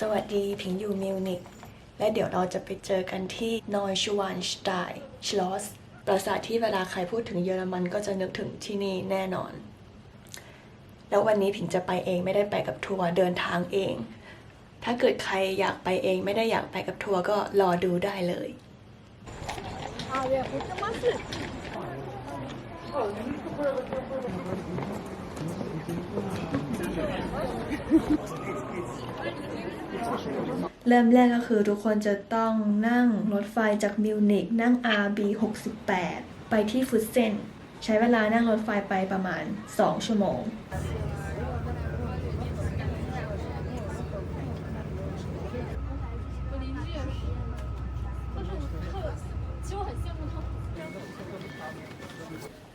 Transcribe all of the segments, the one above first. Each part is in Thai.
สวัสดีพิงอยู่มิวนิกและเดี๋ยวเราจะไปเจอกันที่นอยชวานสไตน์ชลอสปราสาทที่เวลาใครพูดถึงเยอรมันก็จะนึกถึงที่นี่แน่นอน แล้ววันนี้ผิงจะไปเองไม่ได้ไปกับทัวร์เดินทางเอง ถ้าเกิดใครอยากไปเองไม่ได้อยากไปกับทัวร์ก็รอดูได้เลย เเริ่มแรกก็คือทุกคนจะต้องนั่งรถไฟจากมิวนิกนั่ง RB 68ไปที่ฟุตเซนใช้เวลานั่งรถไฟไปประมาณ 2 ชั่วโมง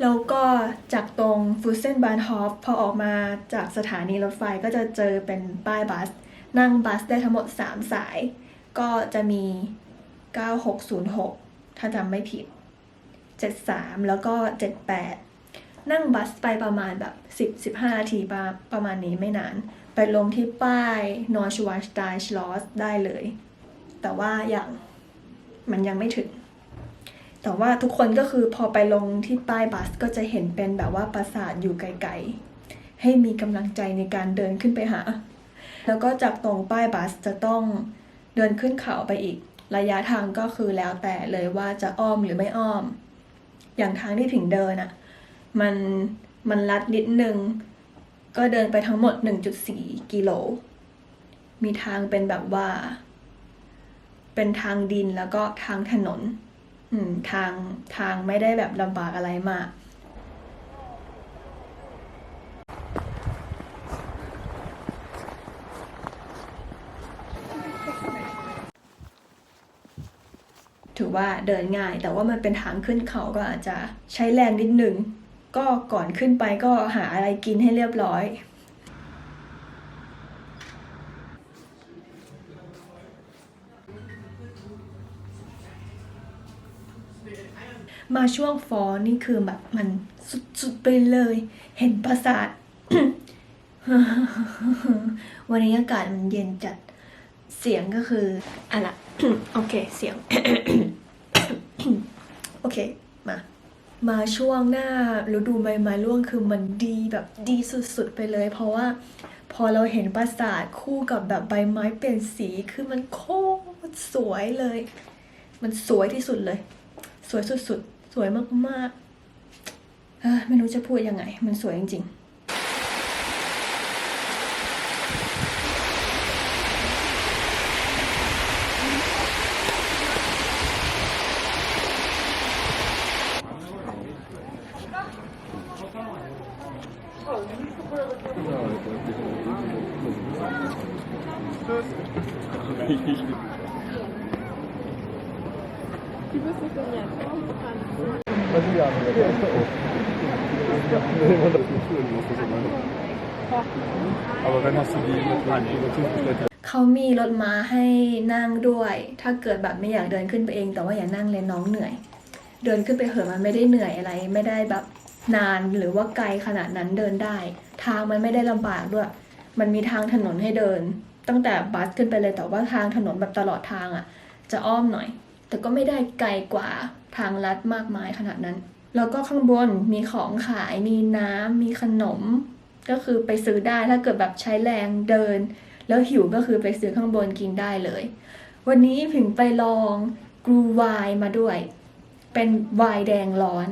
แล้วก็จากตรงฟุตเซนบานฮอฟพอออกมาจากสถานีรถไฟก็จะเจอเป็นป้ายบัส นั่งบัสได้ทั้งหมด 3 สาย ก็จะมี 9606 ถ้าจำไม่ผิด 73 แล้วก็ 78 นั่งบัสไปประมาณแบบ 10-15นาทีประมาณนี้ไม่นาน ไปลงที่ป้ายนอร์ชวาสไตชลอสได้เลย แต่ว่าอย่างมันยังไม่ถึง แต่ว่าทุกคนก็คือพอไปลงที่ป้ายบัสก็จะเห็นเป็นแบบว่าปราสาทอยู่ไกลๆ ให้มีกำลังใจในการเดินขึ้นไปหา แล้วก็จากตรงป้ายบัสจะต้องเดินขึ้นเขาไปอีก ระยะทางก็คือแล้วแต่เลยว่าจะอ้อมหรือไม่อ้อม อย่างทางที่ผิงเดินอะมันมันลัดนิดนึง ก็เดินไปทั้งหมด 1.4 กิโล มีทางเป็นแบบว่า เป็นทางดินแล้วก็ทางถนน อืมทางทางไม่ได้แบบลำบากอะไรมากถือว่าเดินง่าย แต่ว่ามันเป็นทางขึ้นเขาก็อาจจะใช้แรงนิดนึง ก็ก่อนขึ้นไปก็หาอะไรกินให้เรียบร้อย มาช่วงฟอนี่คือแบบมันสุดๆไปเลย เห็นปราสาท วันนี้อากาศมันเย็นจัด เสียงก็คืออะละโอเค เสียง โอเค มา มาช่วงหน้าฤดูใบไม้ร่วงคือมันดีแบบดีสุดๆไปเลย เพราะว่าพอเราเห็นปราสาทคู่กับแบบใบไม้เปลี่ยนสีคือมันโคตรสวยเลย มันสวยที่สุดเลย สวยสุดๆ สวยมากๆเอ้อไม่รู้จะพูดยังไง มันสวยจริง ๆ Aber wenn hast du die mit เขามีรถม้าให้นั่งด้วย ถ้าเกิดแบบไม่อยากเดินขึ้นไปเอง แต่ว่าอย่านั่งเลยน้องเหนื่อย เดินขึ้นไปเหอะมันไม่ได้เหนื่อยอะไร ไม่ได้แบบนานหรือว่าไกลขนาดนั้นเดินได้ ทางมันไม่ได้ลำบากด้วย มันมีทางถนนให้เดิน ตั้งแต่บัสขึ้นไปเลยแต่ว่าทางถนนแบบตลอดทางอะ จะอ้อมหน่อย แต่ก็ไม่ได้ไกลกว่าทางลัดมากมายขนาดนั้น แล้วก็ข้างบนมีของขายมีน้ำมีขนม ก็คือไปซื้อได้ถ้าเกิดแบบใช้แรงเดิน แล้วหิวก็คือไปซื้อข้างบนกินได้เลย วันนี้ผิงไปลองกรูวน์มาด้วย เป็นวน์แดงร้อน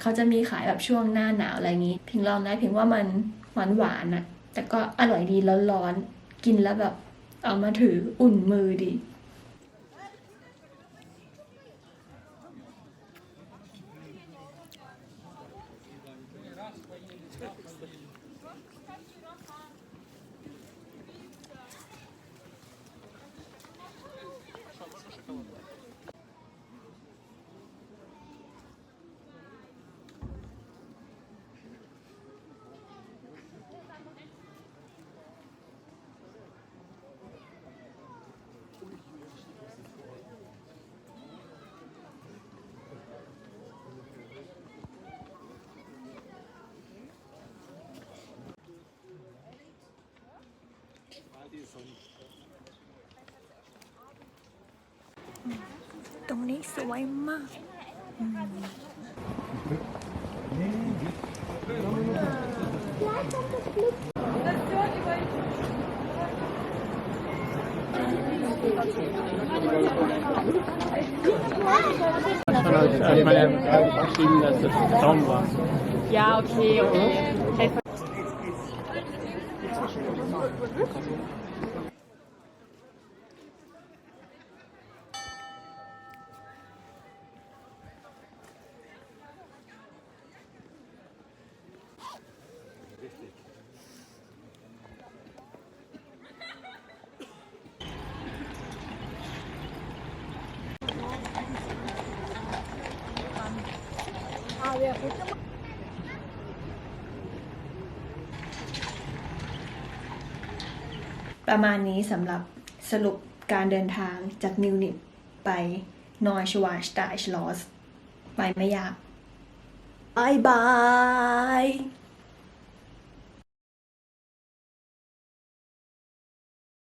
เขาจะมีขายแบบช่วงหน้าหนาวอะไรอย่างนี้ พิงลองนะพิงว่ามันหวานหวานอะแต่ก็อร่อยดีแล้วร้อนๆกินแล้วแบบเอามาถืออุ่นมือดี นี้สวยมาก Also meine Maschinen, dass das Traum war. ประมาณนี้สำหรับสรุปการเดินทางจากมิวนิกไปนอยชวาสตชลอส ไปไม่ยากบายบาย